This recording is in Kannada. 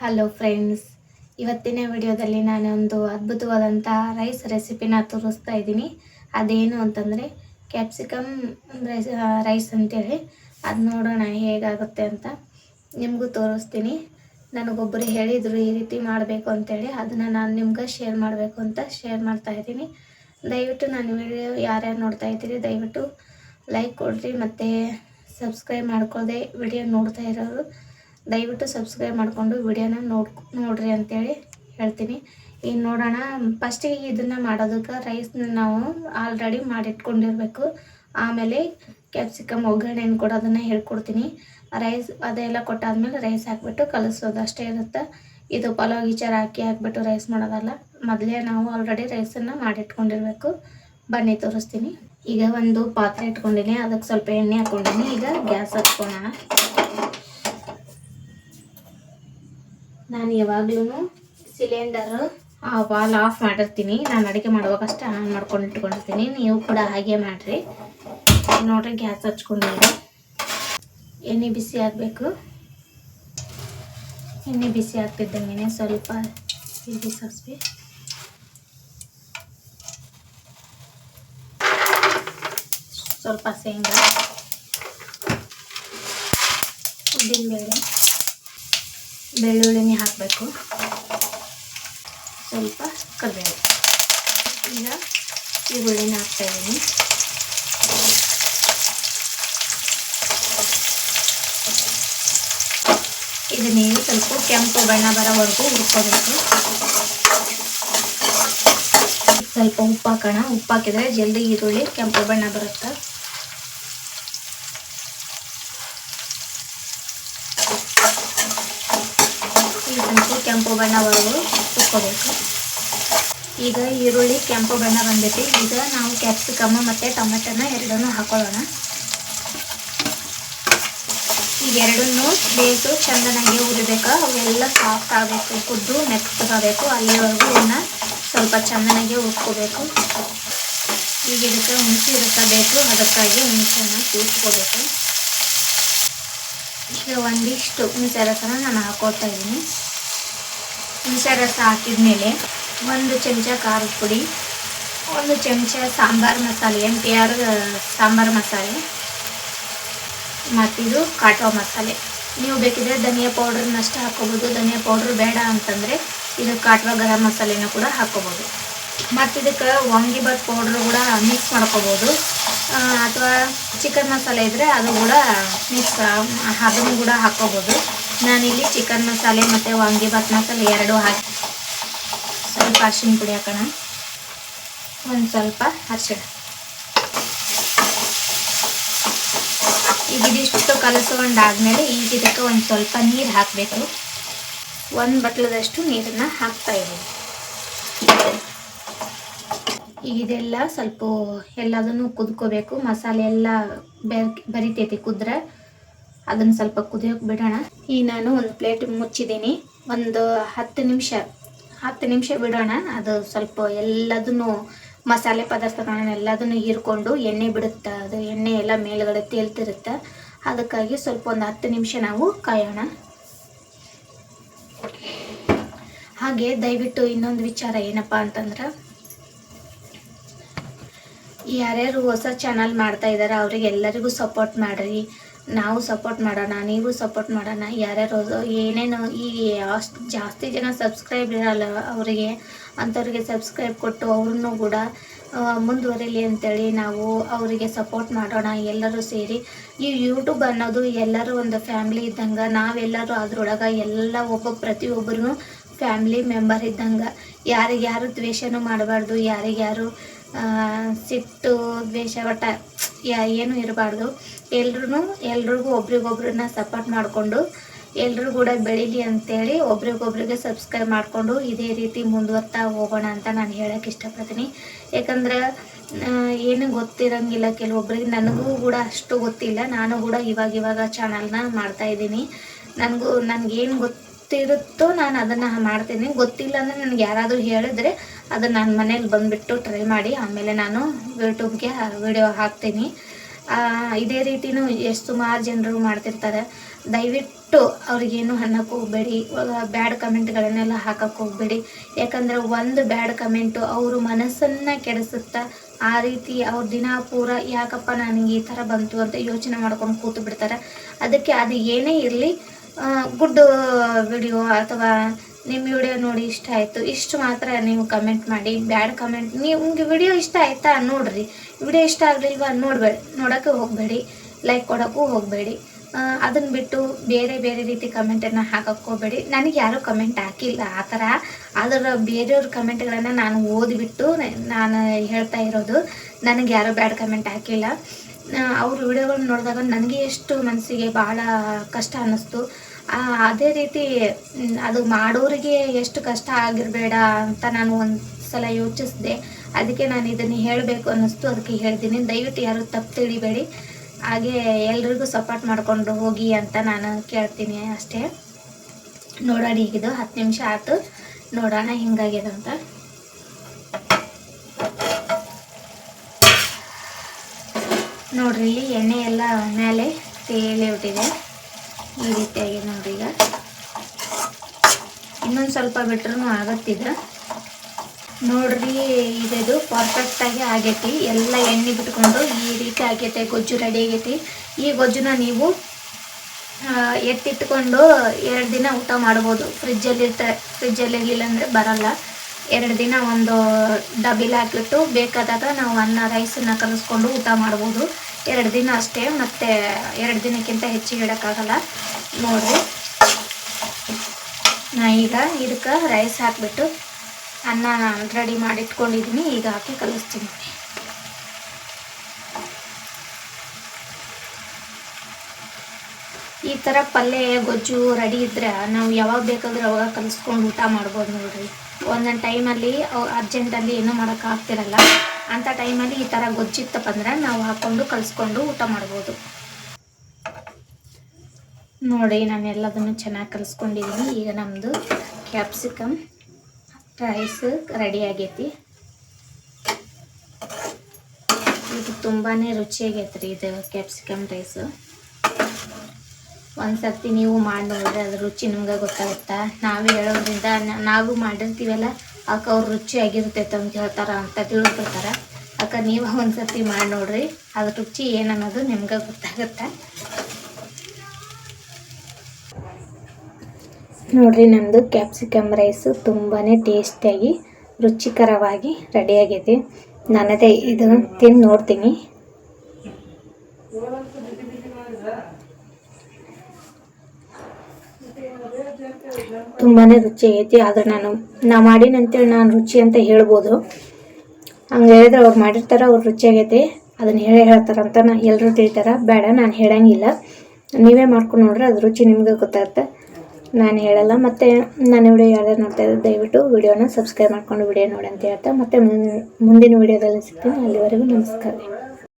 ಹಲೋ ಫ್ರೆಂಡ್ಸ್ ಇವತ್ತಿನ ವಿಡಿಯೋದಲ್ಲಿ ನಾನು ಒಂದು ಅದ್ಭುತವಾದಂಥ ರೈಸ್ ರೆಸಿಪಿನ ತೋರಿಸ್ತಾ ಇದ್ದೀನಿ. ಅದೇನು ಅಂತಂದರೆ ಕ್ಯಾಪ್ಸಿಕಮ್ ರೈಸ್ ರೈಸ್ ಅಂತೇಳಿ. ಅದು ನೋಡೋಣ ಹೇಗಾಗುತ್ತೆ ಅಂತ ನಿಮಗೂ ತೋರಿಸ್ತೀನಿ. ನನಗೊಬ್ಬರು ಹೇಳಿದರು ಈ ರೀತಿ ಮಾಡಬೇಕು ಅಂತೇಳಿ. ಅದನ್ನು ನಾನು ನಿಮ್ಗೆ ಶೇರ್ ಮಾಡಬೇಕು ಅಂತ ಶೇರ್ ಮಾಡ್ತಾ ಇದ್ದೀನಿ. ದಯವಿಟ್ಟು ನಾನು ವಿಡಿಯೋ ಯಾರ್ಯಾರು ನೋಡ್ತಾ ಇದ್ದೀರಿ, ದಯವಿಟ್ಟು ಲೈಕ್ ಕೊಡಿರಿ ಮತ್ತು ಸಬ್ಸ್ಕ್ರೈಬ್ ಮಾಡ್ಕೊಳ್ಳದೆ ವಿಡಿಯೋ ನೋಡ್ತಾ ಇರೋರು. ದಯವಿಟ್ಟು ಸಬ್ಸ್ಕ್ರೈಬ್ ಮಾಡಿಕೊಂಡು ವಿಡಿಯೋನ ನೋಡ್ ನೋಡ್ರಿ ಅಂತೇಳಿ ಹೇಳ್ತೀನಿ. ಈಗ ನೋಡೋಣ ಫಸ್ಟಿಗೆ ಇದನ್ನು ಮಾಡೋದಕ್ಕೆ ರೈಸ್ನ ನಾವು ಆಲ್ರೆಡಿ ಮಾಡಿಟ್ಕೊಂಡಿರಬೇಕು. ಆಮೇಲೆ ಕ್ಯಾಪ್ಸಿಕಮ್ ಒಗ್ಗರಣೆಯನ್ನು ಕೊಡೋದನ್ನು ಹೇಳ್ಕೊಡ್ತೀನಿ. ರೈಸ್ ಅದೆಲ್ಲ ಕೊಟ್ಟಾದ್ಮೇಲೆ ರೈಸ್ ಹಾಕ್ಬಿಟ್ಟು ಕಲಿಸೋದು ಅಷ್ಟೇ ಇರುತ್ತೆ. ಇದು ಪಲಾವ್ ಗೀಚರ್ ಹಾಕಿ ಹಾಕ್ಬಿಟ್ಟು ರೈಸ್ ಮಾಡೋದಲ್ಲ. ಮೊದಲೇ ನಾವು ಆಲ್ರೆಡಿ ರೈಸನ್ನು ಮಾಡಿಟ್ಕೊಂಡಿರಬೇಕು. ಬನ್ನಿ ತೋರಿಸ್ತೀನಿ. ಈಗ ಒಂದು ಪಾತ್ರೆ ಇಟ್ಕೊಂಡಿನಿ. ಅದಕ್ಕೆ ಸ್ವಲ್ಪ ಎಣ್ಣೆ ಹಾಕ್ಕೊಂಡಿನಿ. ಈಗ ಗ್ಯಾಸ್ ಹಚ್ಕೊಳ್ಳೋಣ ನಾನು ಯಾವಾಗ್ಲೂ ಸಿಲಿಂಡರ್ ವಾಲ್ ಆಫ್ ಮಾಡಿರ್ತೀನಿ. ನಾನು ಅಡುಗೆ ಮಾಡುವಾಗ ಅಷ್ಟೇ ಆನ್ ಮಾಡ್ಕೊಂಡು ಇಟ್ಕೊಂಡಿರ್ತೀನಿ. ನೀವು ಕೂಡ ಹಾಗೆ ಮಾಡಿರಿ. ನೋಡ್ರಿ ಗ್ಯಾಸ್ ಹಚ್ಕೊಂಡಿರಿ ಎಣ್ಣೆ ಬಿಸಿ ಆಗಬೇಕು. ಎಣ್ಣೆ ಬಿಸಿ ಆಗ್ತಿದ್ದಂಗೆ ಸ್ವಲ್ಪ ಇದು ಸಾಸಿವೆ ಸ್ವಲ್ಪ ಶೇಂಗಾ ಉದ್ದಿನಬೇಳೆ. ಬೆಳ್ಳುಳ್ಳಿನೇ ಹಾಕಬೇಕು. ಸ್ವಲ್ಪ ಕರಿಬೇವು ಈಗ ಈರುಳ್ಳಿನ ಹಾಕ್ತಾಯಿದ್ದೀನಿ ಇದನ್ನೇ ಸ್ವಲ್ಪ ಕೆಂಪು ಬಣ್ಣ ಬರೋವರೆಗೂ ಹುರ್ಕೋಬೇಕು. ಸ್ವಲ್ಪ ಉಪ್ಪು ಹಾಕೋಣ. ಉಪ್ಪು ಹಾಕಿದರೆ ಜಲ್ದಿ ಈರುಳ್ಳಿ ಕೆಂಪು ಬಣ್ಣ ಬರುತ್ತೆ ಈಗ ಸ್ವಲ್ಪ ಬಣ್ಣ ಬಣ್ಣವರೆಗೂ ಹುರ್ಕೋಬೇಕು ಈಗ ಈರುಳ್ಳಿ ಕೆಂಪು ಬಣ್ಣ ಬಂದೈತಿ. ಈಗ ನಾವು ಕ್ಯಾಪ್ಸಿಕಮ್ ಮತ್ತು ಟೊಮೆಟೊನ ಎರಡನ್ನೂ ಹಾಕೊಳ್ಳೋಣ. ಈಗ ಎರಡನ್ನೂ ಬೇಯಿಸು, ಚಂದನಾಗಿ ಉರಿಬೇಕು ಅವೆಲ್ಲ ಸಾಫ್ಟ್ ಆಗಬೇಕು, ಕುದ್ದು ಮೆತ್ತಗಾಗಬೇಕು. ಅಲ್ಲಿವರೆಗೂ ಇವನ್ನ ಸ್ವಲ್ಪ ಚಂದನಾಗಿ ಉಟ್ಕೋಬೇಕು ಈಗ ಇದಕ್ಕೆ ಹುಣಸೆ ರಸ ಬೇಕು. ಅದಕ್ಕಾಗಿ ಹುಣಸೆನ ಕೂಸ್ಕೋಬೇಕು ಈಗ ಒಂದಿಷ್ಟು ಹುಣಸೆ ರಸನ ನಾನು ಹಾಕೋತಾ ಇದ್ದೀನಿ. ಹುಣಸೆ ರಸ ಹಾಕಿದ್ಮೇಲೆ ಒಂದು ಚಮಚ ಖಾರದ ಪುಡಿ, ಒಂದು ಚಮಚ ಸಾಂಬಾರು ಮಸಾಲೆ ಎಂ ಟಿ ಆರ್ ಸಾಂಬಾರು ಮಸಾಲೆ, ಮತ್ತಿದು ಕಾಟೋ ಮಸಾಲೆ. ನೀವು ಬೇಕಿದ್ರೆ ಧನಿಯಾ ಪೌಡ್ರನ್ನಷ್ಟು ಹಾಕೋಬೋದು ಧನಿಯಾ ಪೌಡ್ರ್ ಬೇಡ ಅಂತಂದರೆ ಇದು ಕಾಟ್ವಾ ಗರಂ ಮಸಾಲೆನ ಕೂಡ ಹಾಕೋಬೋದು ಮತ್ತು ಇದಕ್ಕೆ ವಾಂಗಿಬಾತ್ ಪೌಡ್ರ್ ಕೂಡ ಮಿಕ್ಸ್ ಮಾಡ್ಕೋಬೋದು. ಅಥವಾ ಚಿಕನ್ ಮಸಾಲೆ ಇದ್ದರೆ ಅದು ಕೂಡ ಮಿಕ್ಸ್ ಅದನ್ನು ಕೂಡ ಹಾಕೋಬೋದು ನಾನಿಲ್ಲಿ ಚಿಕನ್ ಮಸಾಲೆ ಮತ್ತು ವಾಂಗಿಬಾತ್ ಮಸಾಲೆ ಎರಡು ಹಾಕಿ ಸ್ವಲ್ಪ ಅರ್ಶಿನ ಪುಡಿ ಹಾಕೋಣ. ಒಂದು ಸ್ವಲ್ಪ ಅರ್ಶಿಣ. ಈಗ ಇದಿಷ್ಟು ಕಲಸ್ಕೊಂಡಾದ್ಮೇಲೆ ಈಗ ಇದಕ್ಕೆ ಒಂದು ಸ್ವಲ್ಪ ನೀರು ಹಾಕಬೇಕು. ಒಂದು ಬಟ್ಲದಷ್ಟು ನೀರನ್ನು ಹಾಕ್ತಾ ಇದ್ದೀನಿ ಈಗ ಇದೆಲ್ಲ ಸ್ವಲ್ಪ ಎಲ್ಲದನ್ನು ಕುದ್ಕೋಬೇಕು. ಮಸಾಲೆ ಎಲ್ಲ ಬೆರ್, ಬರಿತೈತಿ ಕುದ್ರೆ. ಅದನ್ನು ಸ್ವಲ್ಪ ಕುದಿಯೋಕೆ ಬಿಡೋಣ. ಈ ನಾನು ಒಂದು ಪ್ಲೇಟ್ ಮುಚ್ಚಿದ್ದೀನಿ. ಒಂದು ಹತ್ತು ನಿಮಿಷ ಹತ್ತು ನಿಮಿಷ ಬಿಡೋಣ. ಅದು ಸ್ವಲ್ಪ ಎಲ್ಲದನ್ನು, ಮಸಾಲೆ ಪದಾರ್ಥಗಳನ್ನ ಎಲ್ಲದನ್ನು ಹೀರ್ಕೊಂಡು ಎಣ್ಣೆ ಬಿಡುತ್ತೆ, ಅದು ಎಣ್ಣೆ ಎಲ್ಲ ಮೇಲ್ಗಡೆ ತೇಲ್ತಿರುತ್ತೆ. ಅದಕ್ಕಾಗಿ ಸ್ವಲ್ಪ ಒಂದು ಹತ್ತು ನಿಮಿಷ ನಾವು ಕಾಯೋಣ. ಹಾಗೆ ದಯವಿಟ್ಟು ಇನ್ನೊಂದು ವಿಚಾರ ಏನಪ್ಪ ಅಂತಂದ್ರೆ, ಯಾರ್ಯಾರು ಹೊಸ ಚಾನಲ್ ಮಾಡ್ತಾ ಇದ್ದಾರೆ ಅವ್ರಿಗೆ ಎಲ್ಲರಿಗೂ ಸಪೋರ್ಟ್ ಮಾಡಿರಿ. ನಾವು ಸಪೋರ್ಟ್ ಮಾಡೋಣ, ನೀವು ಸಪೋರ್ಟ್ ಮಾಡೋಣ. ಯಾರ್ಯಾರು ಏನೇನು ಈ ಅಷ್ಟು ಜಾಸ್ತಿ ಜನ ಸಬ್ಸ್ಕ್ರೈಬ್ ಇರಲ್ಲ ಅವರಿಗೆ, ಅಂಥವ್ರಿಗೆ ಸಬ್ಸ್ಕ್ರೈಬ್ ಕೊಟ್ಟು ಅವ್ರನ್ನೂ ಕೂಡ ಮುಂದುವರಿಲಿ ಅಂತೇಳಿ ನಾವು ಅವರಿಗೆ ಸಪೋರ್ಟ್ ಮಾಡೋಣ, ಎಲ್ಲರೂ ಸೇರಿ. ಈ ಯೂಟ್ಯೂಬ್ ಅನ್ನೋದು ಎಲ್ಲರೂ ಒಂದು ಫ್ಯಾಮ್ಲಿ ಇದ್ದಂಗೆ, ನಾವೆಲ್ಲರೂ ಅದ್ರೊಳಗೆ ಎಲ್ಲ ಒಬ್ಬ ಪ್ರತಿಯೊಬ್ಬರೂ ಫ್ಯಾಮ್ಲಿ ಮೆಂಬರ್ ಇದ್ದಂಗೆ. ಯಾರಿಗೆ ಯಾರು ದ್ವೇಷನೂ ಮಾಡಬಾರ್ದು, ಯಾರಿಗ್ಯಾರು ಸಿಟ್ಟು, ದ್ವೇಷ, ಒಟ್ಟ ಏನೂ ಇರಬಾರ್ದು. ಎಲ್ರೂ ಎಲ್ರಿಗೂ ಒಬ್ರಿಗೊಬ್ರನ್ನ ಸಪೋರ್ಟ್ ಮಾಡಿಕೊಂಡು ಎಲ್ಲರೂ ಕೂಡ ಬೆಳೀಲಿ ಅಂತೇಳಿ ಒಬ್ರಿಗೊಬ್ರಿಗೆ ಸಬ್ಸ್ಕ್ರೈಬ್ ಮಾಡಿಕೊಂಡು ಇದೇ ರೀತಿ ಮುಂದುವರ್ತಾ ಹೋಗೋಣ ಅಂತ ನಾನು ಹೇಳೋಕ್ಕೆ ಇಷ್ಟಪಡ್ತೀನಿ. ಯಾಕಂದ್ರೆ ಏನು ಗೊತ್ತಿರಂಗಿಲ್ಲ. ಕೆಲವೊಬ್ಬರಿಗೆ ನನಗೂ ಕೂಡ ಅಷ್ಟು ಗೊತ್ತಿಲ್ಲ. ನಾನು ಕೂಡ ಇವಾಗ ಇವಾಗ ಚಾನಲ್ನ ಮಾಡ್ತಾ ಇದ್ದೀನಿ. ನನಗೂ, ನನಗೇನು ಗೊತ್ತಿರುತ್ತೋ ನಾನು ಅದನ್ನು ಮಾಡ್ತೀನಿ. ಗೊತ್ತಿಲ್ಲ ಅಂದರೆ ನನಗೆ ಯಾರಾದರೂ ಹೇಳಿದ್ರೆ ಅದನ್ನು ನಾನು ಮನೇಲಿ ಬಂದುಬಿಟ್ಟು ಟ್ರೈ ಮಾಡಿ. ಆಮೇಲೆ ನಾನು ಯೂಟ್ಯೂಬ್ಗೆ ವಿಡಿಯೋ ಹಾಕ್ತೀನಿ. ಇದೇ ರೀತಿನೂ ಎಷ್ಟು ಸುಮಾರು ಜನರು ಮಾಡ್ತಿರ್ತಾರೆ. ದಯವಿಟ್ಟು ಅವ್ರಿಗೇನು ಅನ್ನಕ್ಕೆ ಹೋಗ್ಬೇಡಿ. ಬ್ಯಾಡ್ ಕಮೆಂಟ್ಗಳನ್ನೆಲ್ಲ ಹಾಕಕ್ಕೆ ಹೋಗ್ಬೇಡಿ. ಯಾಕಂದರೆ ಒಂದು ಬ್ಯಾಡ್ ಕಮೆಂಟು ಅವರು ಮನಸ್ಸನ್ನು ಕೆಡಿಸುತ್ತಾ ಆ ರೀತಿ ಅವ್ರ ದಿನ ಪೂರ ಯಾಕಪ್ಪ ನನಗೆ ಈ ಥರ ಬಂತು ಅಂತ ಯೋಚನೆ ಮಾಡ್ಕೊಂಡು ಕೂತು ಬಿಡ್ತಾರೆ ಅದಕ್ಕೆ ಅದು ಏನೇ ಇರಲಿ ಗುಡ್ ವಿಡಿಯೋ ಅಥವಾ ನಿಮ್ಮ ವಿಡಿಯೋ ನೋಡಿ ಇಷ್ಟ ಆಯಿತು, ಇಷ್ಟು ಮಾತ್ರ ನೀವು ಕಮೆಂಟ್ ಮಾಡಿ. ಬ್ಯಾಡ್ ಕಮೆಂಟ್ ನಿಮ್ಗೆ ವಿಡಿಯೋ ಇಷ್ಟ ಆಯ್ತಾ? ನೋಡ್ರಿ. ವಿಡಿಯೋ ಇಷ್ಟ ಆಗಲಿಲ್ವಾ? ನೋಡ್ಬೇಡಿ. ನೋಡೋಕ್ಕೆ ಹೋಗಬೇಡಿ. ಲೈಕ್ ಕೊಡೋಕ್ಕೂ ಹೋಗಬೇಡಿ. ಅದನ್ನು ಬಿಟ್ಟು ಬೇರೆ ಬೇರೆ ರೀತಿ ಕಮೆಂಟನ್ನು ಹಾಕಕ್ಕೆ ಹೋಗಬೇಡಿ. ನನಗೆ ಯಾರೂ ಕಮೆಂಟ್ ಹಾಕಿಲ್ಲ. ಆ ಥರ ಅದರ ಬೇರೆಯವ್ರ ಕಮೆಂಟ್ಗಳನ್ನು ನಾನು ಓದಿಬಿಟ್ಟು ನಾನು ಹೇಳ್ತಾ ಇರೋದು, ನನಗೆ ಯಾರೂ ಬ್ಯಾಡ್ ಕಮೆಂಟ್ ಹಾಕಿಲ್ಲ. ಅವ್ರ ವಿಡಿಯೋಗಳನ್ನ ನೋಡಿದಾಗ ನನಗೆ ಎಷ್ಟು ಮನಸ್ಸಿಗೆ ಭಾಳ ಕಷ್ಟ ಅನ್ನಿಸ್ತು. ಅದೇ ರೀತಿ ಅದು ಮಾಡೋರಿಗೆ ಎಷ್ಟು ಕಷ್ಟ ಆಗಿರಬೇಡ ಅಂತ ನಾನು ಒಂದು ಸಲ ಯೋಚಿಸಿದೆ. ಅದಕ್ಕೆ ನಾನು ಇದನ್ನು ಹೇಳಬೇಕು ಅನ್ನಿಸ್ತು. ಅದಕ್ಕೆ ಹೇಳ್ತೀನಿ. ದಯವಿಟ್ಟು ಯಾರು ತಪ್ಪು ತಿಳಿಬೇಡಿ. ಹಾಗೆ ಎಲ್ರಿಗೂ ಸಪೋರ್ಟ್ ಮಾಡಿಕೊಂಡು ಹೋಗಿ ಅಂತ ನಾನು ಕೇಳ್ತೀನಿ ಅಷ್ಟೇ. ನೋಡೋಣ ಈಗಿದು ಹತ್ತು ನಿಮಿಷ ಆಯ್ತು. ನೋಡೋಣ ಹಿಂಗಾಗ್ಯದ ಅಂತ ನೋಡ್ರಿ, ಇಲ್ಲಿ ಎಣ್ಣೆ ಎಲ್ಲ ಮೇಲೆ ತೇಲಿ ಬಿಟ್ಟಿದೆ ಈ ರೀತಿಯಾಗಿ ನೋಡ್ರಿ ಈಗ. ಇನ್ನೊಂದು ಸ್ವಲ್ಪ ಬಿಟ್ರೂ ಆಗತ್ತಿದೆ. ನೋಡ್ರಿ ಇದು ಪರ್ಫೆಕ್ಟಾಗಿ ಆಗೈತಿ. ಎಲ್ಲ ಎಣ್ಣೆ ಬಿಟ್ಕೊಂಡು ಈ ರೀತಿ ಆಗೈತೆ, ಗೊಜ್ಜು ರೆಡಿ ಆಗೈತಿ. ಈ ಗೊಜ್ಜುನ ನೀವು ಎತ್ತಿಟ್ಕೊಂಡು ಎರಡು ದಿನ ಊಟ ಮಾಡ್ಬೋದು. ಫ್ರಿಜ್ಜಲ್ಲಿ ಇರ್ತ ಫ್ರಿಜ್ಜಲ್ಲಿ ಇರಲಿಲ್ಲ ಅಂದರೆ ಬರಲ್ಲ. ಎರಡು ದಿನ ಒಂದು ಡಬ್ಬಿಲಿ ಹಾಕಿಬಿಟ್ಟು ಬೇಕಾದಾಗ ನಾವು ಅನ್ನ ರೈಸನ್ನ ಕಲಿಸ್ಕೊಂಡು ಊಟ ಮಾಡ್ಬೋದು. ಎರಡು ದಿನ ಅಷ್ಟೇ, ಮತ್ತು ಎರಡು ದಿನಕ್ಕಿಂತ ಹೆಚ್ಚಿಗೆ ಇಡೋಕ್ಕಾಗಲ್ಲ. ನೋಡಿರಿ. ನಾ ಈಗ ಇದಕ್ಕೆ ರೈಸ್ ಹಾಕಿಬಿಟ್ಟು ಅನ್ನ ರೆಡಿ ಮಾಡಿ ಇಟ್ಕೊಂಡಿದ್ದೀನಿ ಈಗ ಹಾಕಿ ಕಲಿಸ್ತೀನಿ. ಈ ಥರ ಪಲ್ಯ, ಗೊಜ್ಜು, ರೆಡಿ ಇದ್ರೆ ನಾವು ಯಾವಾಗ ಬೇಕಾದ್ರೆ ಅವಾಗ ಕಲಿಸ್ಕೊಂಡು ಊಟ ಮಾಡ್ಬೋದು ನೋಡ್ರಿ. ಒಂದೊಂದು ಟೈಮಲ್ಲಿ ಅರ್ಜೆಂಟಲ್ಲಿ ಏನೂ ಮಾಡೋಕ್ಕಾಗ್ತಿರಲ್ಲ ಅಂಥ ಟೈಮಲ್ಲಿ ಈ ಥರ ಗೊಜ್ಜಿತ್ತಪ್ಪ ಅಂದ್ರೆ ನಾವು ಹಾಕ್ಕೊಂಡು ಕಲಿಸ್ಕೊಂಡು ಊಟ ಮಾಡ್ಬೋದು. ನೋಡಿ, ನಾನು ಎಲ್ಲದನ್ನು ಚೆನ್ನಾಗಿ ಕಲಿಸ್ಕೊಂಡಿದ್ದೀನಿ ಈಗ ನಮ್ಮದು ಕ್ಯಾಪ್ಸಿಕಮ್ ರೈಸ್ ರೆಡಿ ಆಗೈತಿ. ಇದು ತುಂಬಾ ರುಚಿಯಾಗೈತೆ ರೀ ಇದು ಕ್ಯಾಪ್ಸಿಕಮ್ ರೈಸು ಒಂದು ಸರ್ತಿ ನೀವು ಮಾಡಿ ನೋಡಿದ್ರೆ ಅದ್ರ ರುಚಿ ನಿಮ್ಗೆ ಗೊತ್ತಾಗುತ್ತೆ? ನಾವು ಹೇಳೋದ್ರಿಂದ ನಾವು ಮಾಡಿರ್ತೀವಲ್ಲ, ಅಕ್ಕ ಅವ್ರು ಆಗಿರುತ್ತೆ ಅಂತ ಹೇಳ್ತಾರ ಅಂತ ತಿಳ್ಕೊಳ್ತಾರೆ. ಅಕ್ಕ, ನೀವು ಒಂದು ಮಾಡಿ ನೋಡ್ರಿ ಅದ್ರ ರುಚಿ ಏನನ್ನೋದು ನಿಮ್ಗೆ ಗೊತ್ತಾಗುತ್ತೆ? ನೋಡ್ರಿ ನಮ್ಮದು ಕ್ಯಾಪ್ಸಿಕಮ್ ರೈಸು ತುಂಬಾ ಟೇಸ್ಟಿಯಾಗಿ ರುಚಿಕರವಾಗಿ ರೆಡಿಯಾಗೈತಿ ನಾನದೇ ಇದು ತಿಂದು ನೋಡ್ತೀನಿ. ತುಂಬಾ ರುಚಿ ಆಗೈತಿ ಆದ್ರೆ ನಾನು, ನಾ ಮಾಡೀನಿ ಅಂತೇಳಿ ನಾನು ರುಚಿ ಅಂತ ಹೇಳ್ಬೋದು. ಹಂಗೆ ಹೇಳಿದ್ರೆ ಅವ್ರು ಮಾಡಿರ್ತಾರೆ, ಅವ್ರು ರುಚಿಯಾಗೈತಿ ಅದನ್ನು ಹೇಳೇ ಹೇಳ್ತಾರಂತ ನಾ ಎಲ್ಲರೂ ತಿಳಿತಾರ. ಬೇಡ, ನಾನು ಹೇಳಂಗಿಲ್ಲ. ನೀವೇ ಮಾಡ್ಕೊಂಡು ನೋಡ್ರೆ, ಅದು ರುಚಿ ನಿಮಗೆ ಗೊತ್ತಾಗುತ್ತೆ. ನಾನು ಹೇಳಲ್ಲ, ಮತ್ತು ನಾನು ವಿಡಿಯೋ ಯಾರ್ಯಾರು ನೋಡ್ತಾ ಇದ್ದಾರೆ ದಯವಿಟ್ಟು ವಿಡಿಯೋನ ಸಬ್ಸ್ಕ್ರೈಬ್ ಮಾಡ್ಕೊಂಡು ವಿಡಿಯೋ ನೋಡಿ ಅಂತ ಹೇಳ್ತಾ, ಮತ್ತೆ ಮುಂದಿನ ವಿಡಿಯೋದಲ್ಲಿ ಸಿಗ್ತೀನಿ. ಅಲ್ಲಿವರೆಗೂ ನಮಸ್ಕಾರ.